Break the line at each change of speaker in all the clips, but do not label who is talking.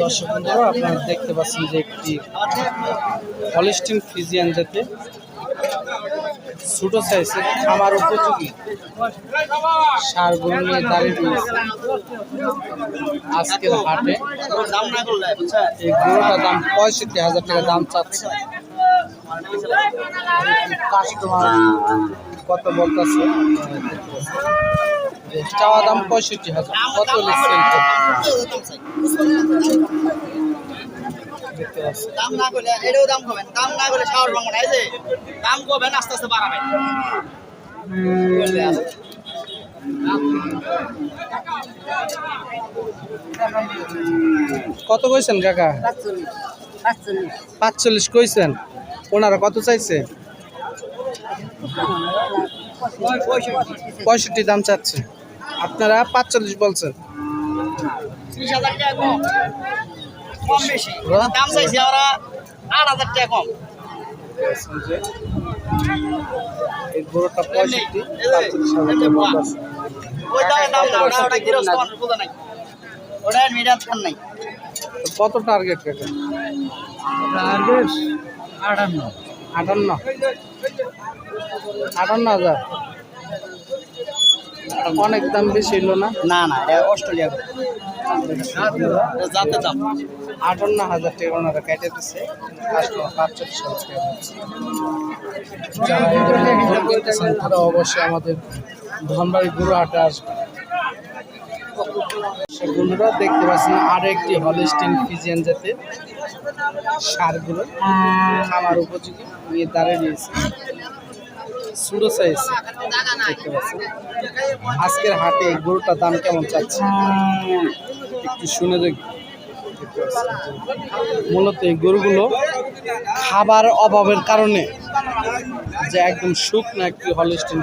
দর্শক বন্ধুরা, আপনারা দেখতে পাচ্ছেন যে একটি হলিস্টিন ফ্রিজিয়ান জাতে ছোট সাইজের খামার উপযোগী সারগুলো নিয়ে দাঁড়িয়ে আজকের হাটে এই গরুটার দাম পঁয়ষট্টি হাজার টাকা দাম চাচ্ছে। কাস্টমার কত বলতেছে? চাওয়া দাম পঁয়ষট্টি হাজার। কত
দাম না করলে এটাও দাম কমেন দাম না করলে সাহস ভাঙবে এই যে দাম কমেন আস্তে আস্তে বাড়াবেন
কত কইছেন কাকা? পাঁচচল্লিশ কইছেন। ওনারা কত চাইছে? পঁয়ষট্টি দাম চাচ্ছে। আপনারা পাঁচচল্লিশ বলছেন।
ত্রিশ হাজার
এই গরুটা পঁয়ষট্টি পাঁচচল্লিশ টাকা
খান নাই।
কত টার্গেট কাকা?
আটান্ন।
আটান্ন। আটান্ন হাজার। অনেক দাম বেশি হইল না?
না না অস্ট্রেলিয়া। যাতে দাম
আটান্ন হাজার টাকা ওনারা কেটে দিচ্ছে পাঁচচল্লিশ হাজার টাকা তারা অবশ্যই আমাদের ধনবাড়ি গরু হাটে আসবে সে বন্ধুরা দেখতে পাচ্ছেন আর একটি হলিস্টিন ফিজিয়ান জাতের সারগুলো। খামার উপযোগী নিয়ে দাঁড়িয়ে রয়েছে। সাইজ দেখতে পাচ্ছেন আজকের হাটে গরুটার দাম কেমন চাচ্ছে একটু শুনে দেখি। মূলত এই গরুগুলো খাবার অভাবের কারণে যে একদম শুকনো একটি হলিস্টিন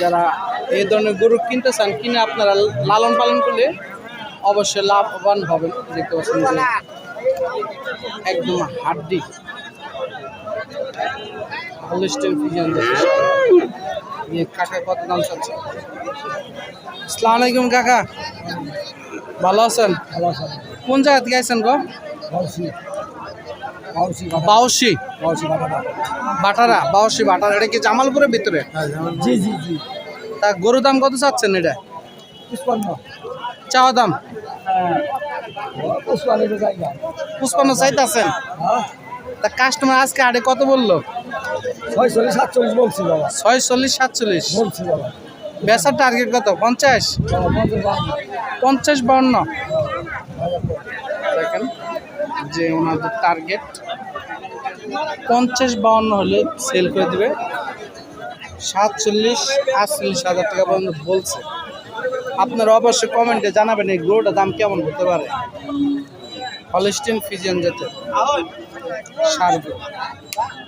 যারা এই ধরনের গরু কিনতে চান, কিনে আপনারা লালন পালন করলে অবশ্যই লাভবান হবেন। দেখতে পাচ্ছেন একদম হাড্ডি। হলিস্টেন ফিজিয়ান কাকা কত দাম চাচ্ছে? আসসালামু আলাইকুম কাকা। ভালো আছেন? কোন জায়গা থেকে আছেন গো? বাউসি। বাটারা বাউসি বাটারা। এটা কি জামালপুরের ভিতরে?
জি জি জি।
তা গরুর দাম কত চাচ্ছেন এটা? চাওয়া দাম? পুষ্পান্ন চাইতেছেন? তা কাস্টমার আজকে আড়ে কত বলল?
ছয়চল্লিশ সাতচল্লিশ বলছি বাবা।
ছয় চল্লিশ সাতচল্লিশ।
বলছি বাবা।
বেচার টার্গেট কত? পঞ্চাশ? পঞ্চাশ বাউন্ন দেখেন যে ওনাদের টার্গেট পঞ্চাশ বাউন্ন হলে সেল করে দেবে। সাতচল্লিশ আটচল্লিশ হাজার টাকা পর্যন্ত বলছে। আপনারা অবশ্যই কমেন্টে জানাবেন এই গ্রোটার দাম কেমন হতে পারে। হলিস্টিন ফিজিয়ান যেতে সার